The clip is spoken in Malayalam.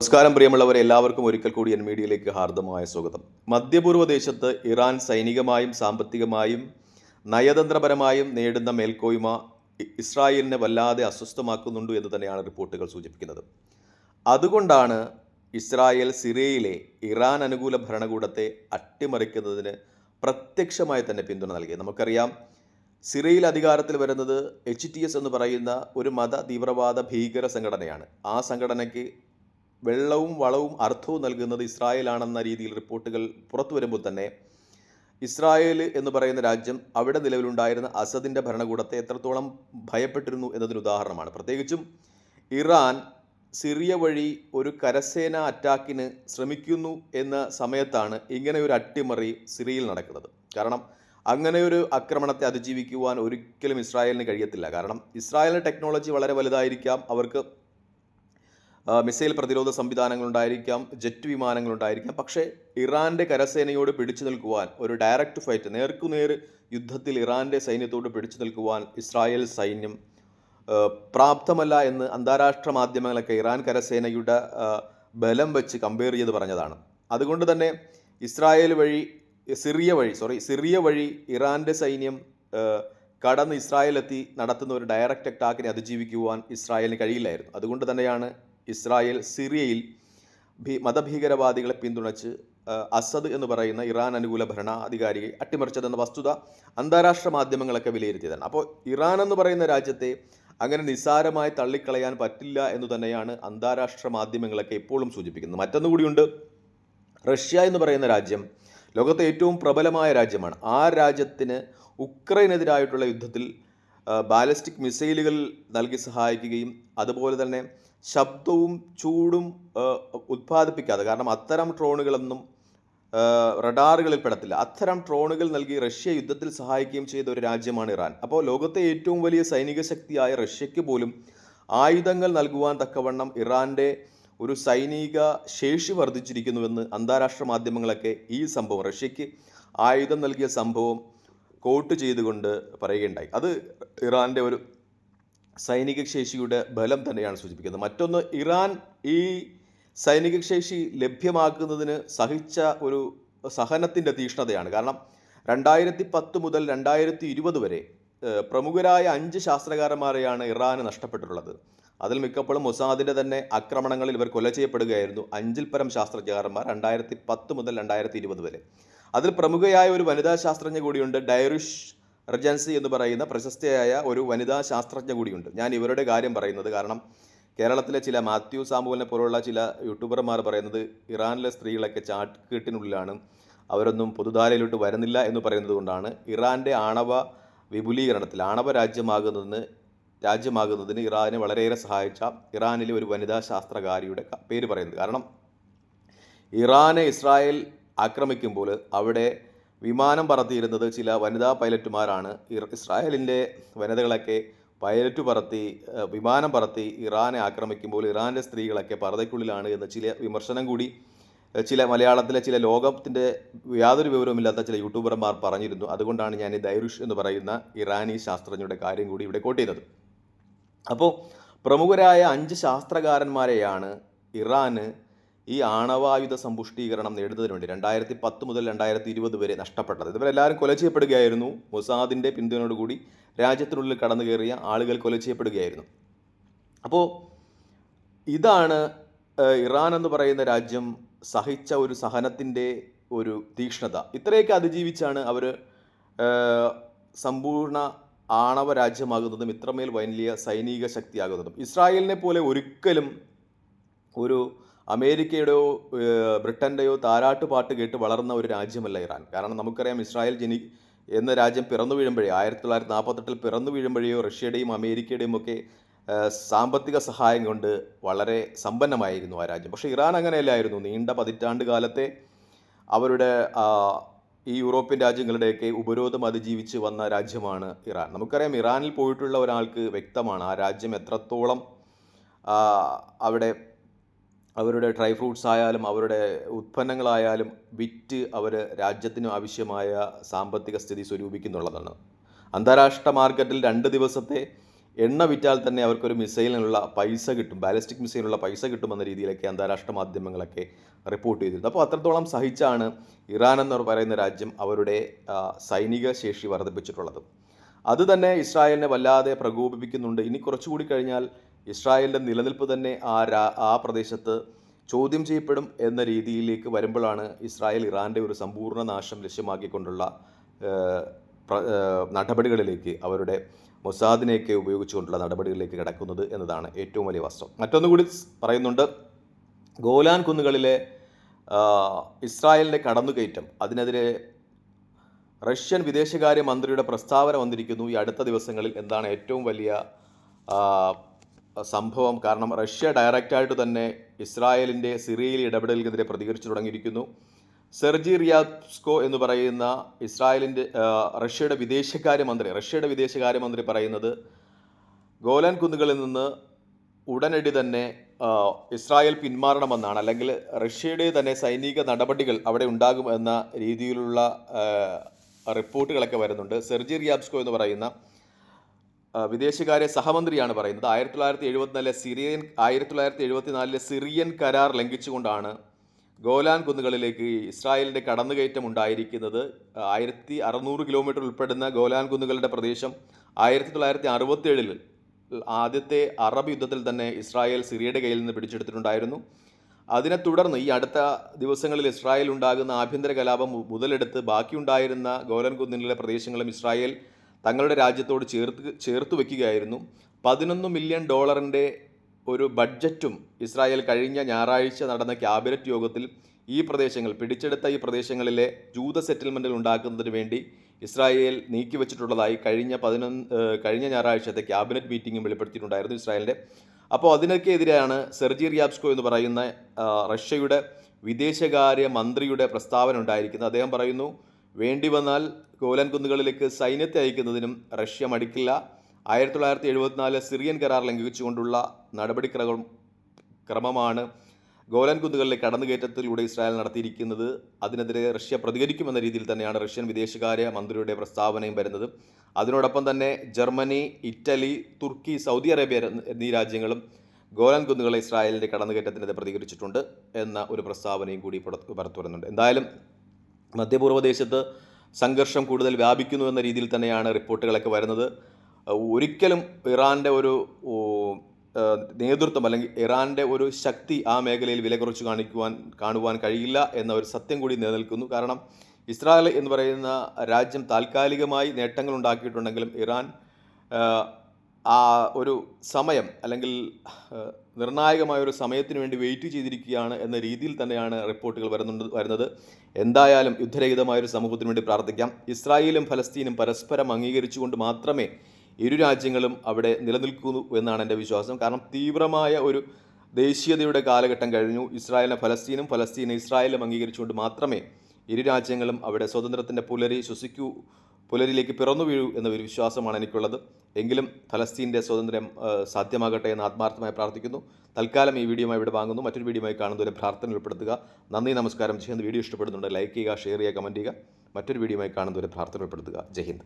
നമസ്കാരം പ്രിയമുള്ളവരെ. എല്ലാവർക്കും ഒരിക്കൽ കൂടി എൻ മീഡിയയിലേക്ക് ഹാർദമായ സ്വാഗതം. മധ്യപൂർവ ദേശത്ത് ഇറാൻ സൈനികമായും സാമ്പത്തികമായും നയതന്ത്രപരമായും നേടുന്ന മേൽക്കോയ്മ ഇസ്രായേലിനെ വല്ലാതെ അസ്വസ്ഥമാക്കുന്നുണ്ട് എന്ന് തന്നെയാണ് റിപ്പോർട്ടുകൾ സൂചിപ്പിക്കുന്നത്. അതുകൊണ്ടാണ് ഇസ്രായേൽ സിറിയയിലെ ഇറാൻ അനുകൂല ഭരണകൂടത്തെ അട്ടിമറിക്കുന്നതിന് പ്രത്യക്ഷമായി തന്നെ പിന്തുണ നൽകി നമുക്കറിയാം സിറിയയിൽ അധികാരത്തിൽ വരുന്നത് എച്ച് ടി എസ് എന്ന് പറയുന്ന ഒരു മത തീവ്രവാദ ഭീകര സംഘടനയാണ്. ആ സംഘടനയ്ക്ക് വെള്ളവും വളവും അർത്ഥവും നൽകുന്നത് ഇസ്രായേലാണെന്ന രീതിയിൽ റിപ്പോർട്ടുകൾ പുറത്തു വരുമ്പോൾ തന്നെ ഇസ്രായേൽ എന്ന് പറയുന്ന രാജ്യം അവിടെ നിലവിലുണ്ടായിരുന്ന അസദിന്റെ ഭരണകൂടത്തെ എത്രത്തോളം ഭയപ്പെട്ടിരുന്നു എന്നതിന് ഉദാഹരണമാണ്. പ്രത്യേകിച്ചും ഇറാൻ സിറിയ വഴി ഒരു കരസേന അറ്റാക്കിന് ശ്രമിക്കുന്നു എന്ന സമയത്താണ് ഇങ്ങനെ ഒരു അട്ടിമറി സിറിയയിൽ നടക്കുന്നത്. കാരണം അങ്ങനെ ഒരു ആക്രമണത്തെ അതിജീവിക്കുവാൻ ഒരിക്കലും ഇസ്രായേലിന് കഴിയത്തില്ല. കാരണം ഇസ്രായേലിന്റെ ടെക്നോളജി വളരെ വലുതായിരിക്കാം. അവർക്ക് മിസൈൽ പ്രതിരോധ സംവിധാനങ്ങളുണ്ടായിരിക്കാം ജെറ്റ് വിമാനങ്ങളുണ്ടായിരിക്കാം. പക്ഷേ ഇറാന്റെ കരസേനയോട് പിടിച്ചു നിൽക്കുവാൻ ഒരു ഡയറക്റ്റ് ഫൈറ്റ് നേർക്കുനേർ യുദ്ധത്തിൽ ഇറാന്റെ സൈന്യത്തോട് പിടിച്ചു നിൽക്കുവാൻ ഇസ്രായേൽ സൈന്യം പ്രാപ്തമല്ല എന്ന് അന്താരാഷ്ട്ര മാധ്യമങ്ങളൊക്കെ ഇറാൻ കരസേനയുടെ ബലം വെച്ച് കമ്പയർ ചെയ്ത് പറഞ്ഞതാണ്. അതുകൊണ്ട് തന്നെ ഇസ്രായേൽ വഴി സിറിയ വഴി സോറി സിറിയ വഴി ഇറാന്റെ സൈന്യം കടന്ന് ഇസ്രായേലെത്തി നടത്തുന്ന ഒരു ഡയറക്റ്റ് അറ്റാക്കിനെ അതിജീവിക്കുവാൻ ഇസ്രായേലിന് കഴിയില്ലായിരുന്നു. അതുകൊണ്ട് തന്നെയാണ് ഇസ്രായേൽ സിറിയയിൽ ഭീ മതഭീകരവാദികളെ പിന്തുണച്ച് അസദ് എന്ന് പറയുന്ന ഇറാൻ അനുകൂല ഭരണാധികാരിയെ അട്ടിമറിച്ചതെന്ന വസ്തുത അന്താരാഷ്ട്ര മാധ്യമങ്ങളൊക്കെ വിലയിരുത്തിയതാണ്. അപ്പോൾ ഇറാൻ എന്ന് പറയുന്ന രാജ്യത്തെ അങ്ങനെ നിസ്സാരമായി തള്ളിക്കളയാൻ പറ്റില്ല എന്ന് തന്നെയാണ് അന്താരാഷ്ട്ര മാധ്യമങ്ങളൊക്കെ ഇപ്പോഴും സൂചിപ്പിക്കുന്നത്. മറ്റൊന്നുകൂടിയുണ്ട് റഷ്യ എന്ന് പറയുന്ന രാജ്യം ലോകത്തെ ഏറ്റവും പ്രബലമായ രാജ്യമാണ്. ആ രാജ്യത്തിന് ഉക്രൈനെതിരായിട്ടുള്ള യുദ്ധത്തിൽ ബാലിസ്റ്റിക് മിസൈലുകൾ നൽകി സഹായിക്കുകയും അതുപോലെ തന്നെ ശബ്ദവും ചൂടും ഉത്പാദിപ്പിക്കാതെ. കാരണം അത്തരം ഡ്രോണുകളൊന്നും റഡാറുകളിൽ പെടത്തില്ല. അത്തരം ഡ്രോണുകൾ നൽകി റഷ്യ യുദ്ധത്തിൽ സഹായിക്കുകയും ചെയ്ത ഒരു രാജ്യമാണ് ഇറാൻ. അപ്പോൾ ലോകത്തെ ഏറ്റവും വലിയ സൈനിക ശക്തിയായ റഷ്യയ്ക്ക് പോലും ആയുധങ്ങൾ നൽകുവാൻ തക്കവണ്ണം ഇറാന്റെ ഒരു സൈനിക ശേഷി വർദ്ധിച്ചിരിക്കുന്നുവെന്ന് അന്താരാഷ്ട്ര മാധ്യമങ്ങളൊക്കെ ഈ സംഭവം റഷ്യയ്ക്ക് ആയുധം നൽകിയ സംഭവം കോട്ട് ചെയ്തുകൊണ്ട് പറയുകയുണ്ടായി. അത് ഇറാന്റെ ഒരു സൈനിക ശേഷിയുടെ ബലം തന്നെയാണ് സൂചിപ്പിക്കുന്നത്. മറ്റൊന്ന് ഇറാൻ ഈ സൈനിക ശേഷി ലഭ്യമാക്കുന്നതിന് സഹിച്ച ഒരു സഹനത്തിന്റെ തീഷ്ണതയാണ്. കാരണം രണ്ടായിരത്തി പത്ത് മുതൽ രണ്ടായിരത്തി ഇരുപത് വരെ പ്രമുഖരായ അഞ്ച് ശാസ്ത്രകാരന്മാരെയാണ് ഇറാന് നഷ്ടപ്പെട്ടിട്ടുള്ളത്. അതിൽ മിക്കപ്പോഴും മൊസാദിന്റെ തന്നെ ആക്രമണങ്ങളിൽ ഇവർ കൊല ചെയ്യപ്പെടുകയായിരുന്നു. അഞ്ചിൽ പരം ശാസ്ത്രജ്ഞന്മാർ രണ്ടായിരത്തി പത്ത് മുതൽ രണ്ടായിരത്തി ഇരുപത് വരെ. അതിൽ പ്രമുഖയായ ഒരു വനിതാ ശാസ്ത്രജ്ഞ കൂടിയുണ്ട് ഡയറിഷ് റജൻസി എന്ന് പറയുന്ന പ്രശസ്തയായ ഒരു വനിതാ ശാസ്ത്രജ്ഞ കൂടിയുണ്ട്. ഞാൻ ഇവരുടെ കാര്യം പറയുന്നത് കാരണം കേരളത്തിലെ ചില മാത്യു സാമുവലിനെ പോലുള്ള ചില യൂട്യൂബർമാർ പറയുന്നത് ഇറാനിലെ സ്ത്രീകളൊക്കെ ചാട്ടുകെട്ടിനുള്ളിലാണ് അവരൊന്നും പൊതുധാരയിലോട്ട് വരുന്നില്ല എന്ന് പറയുന്നത് കൊണ്ടാണ് ഇറാന്റെ ആണവ വിപുലീകരണത്തിൽ ആണവ രാജ്യമാകുന്നതിന് രാജ്യമാകുന്നതിന് ഇറാനെ വളരെയേറെ സഹായിച്ച ഇറാനിലെ ഒരു വനിതാ ശാസ്ത്രകാരിയുടെ പേര് പറയുന്നത്. കാരണം ഇറാനെ ഇസ്രായേൽ ആക്രമിക്കുമ്പോൾ അവിടെ വിമാനം പറത്തിയിരുന്നത് ചില വനിതാ പൈലറ്റുമാരാണ്. ഇസ്രായേലിന്റെ വനിതകളൊക്കെ പൈലറ്റ് പറത്തി വിമാനം പറത്തി ഇറാനെ ആക്രമിക്കുമ്പോൾ ഇറാന്റെ സ്ത്രീകളൊക്കെ പറതയ്ക്കുള്ളിലാണ് എന്ന ചില വിമർശനം കൂടി ചില മലയാളത്തിലെ ചില ലോകത്തിന്റെ യാതൊരു വിവരവുമില്ലാത്ത ചില യൂട്യൂബർമാർ പറഞ്ഞിരുന്നു. അതുകൊണ്ടാണ് ഞാൻ ഈ ദൈറുഷ് എന്ന് പറയുന്ന ഇറാനി ശാസ്ത്രജ്ഞയുടെ കാര്യം കൂടി ഇവിടെ കോട്ട് ചെയ്തത്. അപ്പോൾ പ്രമുഖരായ അഞ്ച് ശാസ്ത്രകാരന്മാരെയാണ് ഇറാന് ഈ ആണവായുധ സമ്പുഷ്ടീകരണം നേടുന്നതിന് വേണ്ടി രണ്ടായിരത്തി പത്ത് മുതൽ രണ്ടായിരത്തി ഇരുപത് വരെ നഷ്ടപ്പെട്ടത്. ഇവരെല്ലാവരും കൊല ചെയ്യപ്പെടുകയായിരുന്നു. മൊസാദിന്റെ പിന്തുണയോടുകൂടി രാജ്യത്തിനുള്ളിൽ കടന്നു കയറിയ ആളുകൾ കൊല ചെയ്യപ്പെടുകയായിരുന്നു. അപ്പോൾ ഇതാണ് ഇറാൻ എന്ന് പറയുന്ന രാജ്യം സഹിച്ച ഒരു സഹനത്തിന്റെ ഒരു തീക്ഷ്ണത. ഇത്രയൊക്കെ അതിജീവിച്ചാണ് അവർ സമ്പൂർണ ആണവ രാജ്യമാകുന്നതും ഇത്രമേൽ വലിയ സൈനിക ശക്തിയാകുന്നതും. ഇസ്രായേലിനെ പോലെ ഒരിക്കലും ഒരു അമേരിക്കയുടെയോ ബ്രിട്ടന്റെയോ താരാട്ടുപാട്ട് കേട്ട് വളർന്ന ഒരു രാജ്യമല്ല ഇറാൻ. കാരണം നമുക്കറിയാം ഇസ്രായേൽ ജനി എന്ന രാജ്യം പിറന്നു വീഴുമ്പോഴേ ആയിരത്തി തൊള്ളായിരത്തി നാൽപ്പത്തെട്ടിൽ പിറന്നു വീഴുമ്പോഴേയോ റഷ്യയുടെയും അമേരിക്കയുടെയും ഒക്കെ സാമ്പത്തിക സഹായം കൊണ്ട് വളരെ സമ്പന്നമായിരുന്നു ആ രാജ്യം. പക്ഷേ ഇറാൻ അങ്ങനെയല്ലായിരുന്നു. നീണ്ട പതിറ്റാണ്ട് കാലത്തെ അവരുടെ ഈ യൂറോപ്യൻ രാജ്യങ്ങളുടെയൊക്കെ ഉപരോധം അതിജീവിച്ച് വന്ന രാജ്യമാണ് ഇറാൻ. നമുക്കറിയാം ഇറാനിൽ പോയിട്ടുള്ള ഒരാൾക്ക് വ്യക്തമാണ് ആ രാജ്യം എത്രത്തോളം അവിടെ അവരുടെ ഡ്രൈ ഫ്രൂട്ട്സ് ആയാലും അവരുടെ ഉത്പന്നങ്ങളായാലും വിറ്റ് അവർ രാജ്യത്തിന് ആവശ്യമായ സാമ്പത്തിക സ്ഥിതി സ്വരൂപിക്കുന്നുള്ളതാണ്. അന്താരാഷ്ട്ര മാർക്കറ്റിൽ രണ്ട് ദിവസത്തെ എണ്ണ വിറ്റാൽ തന്നെ അവർക്കൊരു മിസൈലിനുള്ള പൈസ കിട്ടും. ബാലിസ്റ്റിക് മിസൈലിനുള്ള പൈസ കിട്ടുമെന്ന രീതിയിലൊക്കെ അന്താരാഷ്ട്ര മാധ്യമങ്ങളൊക്കെ റിപ്പോർട്ട് ചെയ്തിരുന്നു. അപ്പോൾ അത്രത്തോളം സഹിച്ചാണ് ഇറാൻ എന്ന് പറയുന്ന രാജ്യം അവരുടെ സൈനിക ശേഷി വർദ്ധിപ്പിച്ചിട്ടുള്ളത്. അതുതന്നെ ഇസ്രായേലിനെ വല്ലാതെ പ്രകോപിപ്പിക്കുന്നുണ്ട്. ഇനി കുറച്ചുകൂടി കഴിഞ്ഞാൽ ഇസ്രായേലിന്റെ നിലനിൽപ്പ് തന്നെ ആ രാ ആ പ്രദേശത്ത് ചോദ്യം ചെയ്യപ്പെടും എന്ന രീതിയിലേക്ക് വരുമ്പോഴാണ് ഇസ്രായേൽ ഇറാന്റെ ഒരു സമ്പൂർണ നാശം ലക്ഷ്യമാക്കിക്കൊണ്ടുള്ള നടപടികളിലേക്ക് അവരുടെ മൊസാദിനെയൊക്കെ ഉപയോഗിച്ചുകൊണ്ടുള്ള നടപടികളിലേക്ക് കിടക്കുന്നത് എന്നതാണ് ഏറ്റവും വലിയ വസ്തുത മറ്റൊന്നുകൂടി കൂടി പറയുന്നുണ്ട് ഗോലാൻ കുന്നുകളിലെ ഇസ്രായേലിന്റെ കടന്നുകയറ്റം അതിനെതിരെ റഷ്യൻ വിദേശകാര്യ മന്ത്രിയുടെ പ്രസ്താവന വന്നിരിക്കുന്നു ഈ അടുത്ത ദിവസങ്ങളിൽ എന്താണ് ഏറ്റവും വലിയ സംഭവം കാരണം റഷ്യ ഡയറക്റ്റായിട്ട് തന്നെ ഇസ്രായേലിന്റെ സിറിയയിൽ ഇടപെടലിനെതിരെ പ്രതികരിച്ചു തുടങ്ങിയിരിക്കുന്നു. സെർജി റിയാസ്കോ എന്ന് പറയുന്ന ഇസ്രായേലിന്റെ റഷ്യയുടെ വിദേശകാര്യമന്ത്രി റഷ്യയുടെ വിദേശകാര്യമന്ത്രി പറയുന്നത് ഗോലാൻ കുന്നുകളിൽ നിന്ന് ഉടനടി തന്നെ ഇസ്രായേൽ പിന്മാറണമെന്നാണ്. അല്ലെങ്കിൽ റഷ്യയുടെ തന്നെ സൈനിക നടപടികൾ അവിടെ ഉണ്ടാകും എന്ന രീതിയിലുള്ള റിപ്പോർട്ടുകളൊക്കെ വരുന്നുണ്ട്. സെർജി റിയാബ്സ്കോ എന്ന് പറയുന്ന വിദേശകാര്യ സഹമന്ത്രിയാണ് പറയുന്നത്. ആയിരത്തി തൊള്ളായിരത്തി എഴുപത്തിനാലിലെ സിറിയൻ ആയിരത്തി തൊള്ളായിരത്തി എഴുപത്തിനാലിലെ സിറിയൻ കരാർ ലംഘിച്ചുകൊണ്ടാണ് ഗോലാൻ കുന്നുകളിലേക്ക് ഇസ്രായേലിന്റെ കടന്നുകയറ്റം ഉണ്ടായിരിക്കുന്നത്. ആയിരത്തി അറുന്നൂറ് കിലോമീറ്റർ ഉൾപ്പെടുന്ന ഗോലാൻ കുന്നുകളുടെ പ്രദേശം ആയിരത്തി തൊള്ളായിരത്തി അറുപത്തേഴിൽ ആദ്യത്തെ അറബ് യുദ്ധത്തിൽ തന്നെ ഇസ്രായേൽ സിറിയയുടെ കയ്യിൽ നിന്ന് പിടിച്ചെടുത്തിട്ടുണ്ടായിരുന്നു. അതിനെ തുടർന്ന് ഈ അടുത്ത ദിവസങ്ങളിൽ ഇസ്രായേൽ ഉണ്ടാകുന്ന ആഭ്യന്തര കലാപം മുതലെടുത്ത് ബാക്കിയുണ്ടായിരുന്ന ഗോലൻ കുന്നിലെ പ്രദേശങ്ങളും ഇസ്രായേൽ തങ്ങളുടെ രാജ്യത്തോട് ചേർത്ത് ചേർത്ത് വയ്ക്കുകയായിരുന്നു പതിനൊന്ന് മില്യൺ ഡോളറിന്റെ ഒരു ബഡ്ജറ്റും ഇസ്രായേൽ കഴിഞ്ഞ ഞായറാഴ്ച നടന്ന ക്യാബിനറ്റ് യോഗത്തിൽ ഈ പ്രദേശങ്ങൾ പിടിച്ചെടുത്ത ഈ പ്രദേശങ്ങളിലെ ജൂത സെറ്റിൽമെന്റിൽ ഉണ്ടാക്കുന്നതിന് വേണ്ടി ഇസ്രായേൽ നീക്കിവെച്ചിട്ടുള്ളതായി കഴിഞ്ഞ പതിനൊന്ന് കഴിഞ്ഞ ഞായറാഴ്ചത്തെ ക്യാബിനറ്റ് മീറ്റിംഗും വെളിപ്പെടുത്തിയിട്ടുണ്ടായിരുന്നു ഇസ്രായേലിന്റെ അപ്പോൾ അതിനൊക്കെ എതിരെയാണ് സെർജി റിയാബ്സ്കോ എന്ന് പറയുന്ന റഷ്യയുടെ വിദേശകാര്യ മന്ത്രിയുടെ പ്രസ്താവന ഉണ്ടായിരിക്കുന്നത്. അദ്ദേഹം പറയുന്നു വേണ്ടി വന്നാൽ ഗോലൻ കുന്നുകളിലേക്ക് സൈന്യത്തെ അയക്കുന്നതിനും റഷ്യ മടിക്കില്ല. ആയിരത്തി തൊള്ളായിരത്തി എഴുപത്തിനാല് സിറിയൻ കരാർ ലംഘിച്ചുകൊണ്ടുള്ള നടപടിക്രമം ക്രമമാണ് ഗോലൻ കുന്നുകളിലെ കടന്നുകയറ്റത്തിലൂടെ ഇസ്രായേൽ നടത്തിയിരിക്കുന്നത്. അതിനെതിരെ റഷ്യ പ്രതികരിക്കുമെന്ന രീതിയിൽ തന്നെയാണ് റഷ്യൻ വിദേശകാര്യ മന്ത്രിയുടെ പ്രസ്താവനയും വരുന്നത്. അതിനോടൊപ്പം തന്നെ ജർമ്മനി ഇറ്റലി തുർക്കി സൗദി അറേബ്യ എന്നീ രാജ്യങ്ങളും ഗോലൻ കുന്നുകളെ ഇസ്രായേലിന്റെ കടന്നുകയറ്റത്തിനെതിരെ പ്രതികരിച്ചിട്ടുണ്ട് എന്ന ഒരു പ്രസ്താവനയും കൂടി പുറത്ത് വരുന്നുണ്ട് എന്തായാലും മധ്യപൂർവ ദേശത്ത് സംഘർഷം കൂടുതൽ വ്യാപിക്കുന്നു എന്ന രീതിയിൽ തന്നെയാണ് റിപ്പോർട്ടുകളൊക്കെ വരുന്നത്. ഒരിക്കലും ഇറാന്റെ ഒരു നേതൃത്വം അല്ലെങ്കിൽ ഇറാന്റെ ഒരു ശക്തി ആ മേഖലയിൽ വില കുറച്ച് കാണിക്കുവാൻ കാണുവാൻ കഴിയില്ല എന്ന ഒരു സത്യം കൂടി നിലനിൽക്കുന്നു. കാരണം ഇസ്രായേൽ എന്ന് പറയുന്ന രാജ്യം താൽക്കാലികമായി നേട്ടങ്ങൾ ഉണ്ടാക്കിയിട്ടുണ്ടെങ്കിലും ഇറാൻ ആ ഒരു സമയം അല്ലെങ്കിൽ നിർണായകമായ ഒരു സമയത്തിന് വേണ്ടി വെയിറ്റ് ചെയ്തിരിക്കുകയാണ് എന്ന രീതിയിൽ തന്നെയാണ് റിപ്പോർട്ടുകൾ വരുന്നുണ്ട് വരുന്നത്. എന്തായാലും യുദ്ധരഹിതമായ ഒരു സമൂഹത്തിന് വേണ്ടി പ്രാർത്ഥിക്കാം. ഇസ്രായേലും ഫലസ്തീനും പരസ്പരം അംഗീകരിച്ചുകൊണ്ട് മാത്രമേ ഇരു രാജ്യങ്ങളും അവിടെ നിലനിൽക്കൂ എന്നാണ് എന്റെ വിശ്വാസം. കാരണം തീവ്രമായ ഒരു ദേശീയതയുടെ കാലഘട്ടം കഴിഞ്ഞു. ഇസ്രായേലിനെ ഫലസ്തീനും ഫലസ്തീനെ ഇസ്രായേലും അംഗീകരിച്ചുകൊണ്ട് മാത്രമേ ഇരു രാജ്യങ്ങളും അവിടെ സ്വതന്ത്രത്തിന്റെ പുലരി ശ്വസിക്കൂ പുലരിലേക്ക് പിറന്നു വീഴൂ എന്ന ഒരു വിശ്വാസമാണ് എനിക്കുള്ളത്. എങ്കിലും ഫലസ്തീന്റെ സ്വാതന്ത്ര്യം സാധ്യമാകട്ടെ എന്ന് ആത്മാർത്ഥമായി പ്രാർത്ഥിക്കുന്നു. തൽക്കാലം ഈ വീഡിയോമായി ഇവിടെ വാങ്ങുന്നു. മറ്റൊരു വീഡിയോമായി കാണുന്നവരെ പ്രാർത്ഥന ഉൾപ്പെടുത്തുക. നന്ദി നമസ്കാരം. ജയ്ഹിന്ദ് വീഡിയോ ഇഷ്ടപ്പെടുന്നുണ്ട് ലൈക്ക് ചെയ്യുക ഷെയർ ചെയ്യുക കമന്റ് ചെയ്യുക. മറ്റൊരു വീഡിയോമായി കാണുന്നവരെ പ്രാർത്ഥന ഉൾപ്പെടുത്തുക. ജയ് ഹിന്ദ്.